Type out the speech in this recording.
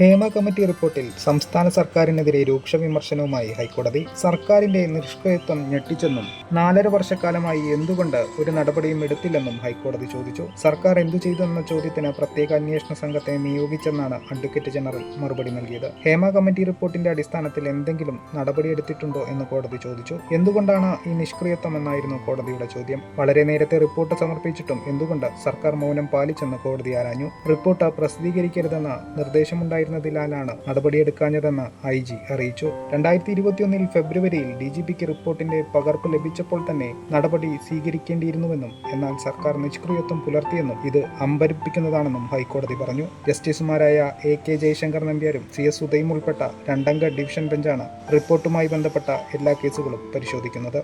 Hema committee റിപ്പോർട്ടിൽ സംസ്ഥാന സർക്കാരിനെതിരെ രൂക്ഷ വിമർശനവുമായി ഹൈക്കോടതി സർക്കാരിന്റെ നിഷ്ക്രിയത്വം ഞെട്ടിച്ചെന്നും നാലര വർഷക്കാലമായി എന്തുകൊണ്ട് ഒരു നടപടിയും എടുത്തില്ലെന്നും ഹൈക്കോടതി ചോദിച്ചു. സർക്കാർ എന്തു ചെയ്തെന്ന ചോദ്യത്തിന് പ്രത്യേക അന്വേഷണ സംഘത്തെ നിയോഗിച്ചെന്നാണ് അഡ്വക്കേറ്റ് ജനറൽ മറുപടി നൽകിയത്. ഹേമ കമ്മിറ്റി റിപ്പോർട്ടിന്റെ അടിസ്ഥാനത്തിൽ എന്തെങ്കിലും നടപടിയെടുത്തിട്ടുണ്ടോ എന്ന് കോടതി ചോദിച്ചു. എന്തുകൊണ്ടാണ് ഈ നിഷ്ക്രിയത്വം എന്നായിരുന്നു കോടതിയുടെ ചോദ്യം. വളരെ നേരത്തെ റിപ്പോർട്ട് സമർപ്പിച്ചിട്ടും എന്തുകൊണ്ട് സർക്കാർ മൗനം പാലിച്ചെന്ന് കോടതി ആരാഞ്ഞു. റിപ്പോർട്ട് പ്രസിദ്ധീകരിക്കരുതെന്ന നിർദ്ദേശമുണ്ടായിരുന്നതിനാലാണ് നടപടിയെടുക്കാഞ്ഞതെന്ന് ഐ ജി അറിയിച്ചു. രണ്ടായിരത്തി ഇരുപത്തിയൊന്നിൽ ഫെബ്രുവരിയിൽ ഡി ജി പിക്ക് റിപ്പോർട്ടിന്റെ പകർപ്പ് ലഭിച്ചപ്പോൾ തന്നെ നടപടി സ്വീകരിക്കേണ്ടിയിരുന്നുവെന്നും എന്നാൽ സർക്കാർ നിഷ്ക്രിയത്വം പുലർത്തിയെന്നും ഇത് അമ്പരിപ്പിക്കുന്നതാണെന്നും ഹൈക്കോടതി പറഞ്ഞു. ജസ്റ്റിസുമാരായ എ കെ ജയശങ്കർ നമ്പ്യാരും സി എസ് ഉദയും ഉൾപ്പെട്ട രണ്ടംഗ ഡിവിഷൻ ബെഞ്ചാണ് റിപ്പോർട്ടുമായി ബന്ധപ്പെട്ട എല്ലാ കേസുകളും പരിശോധിക്കുന്നത്.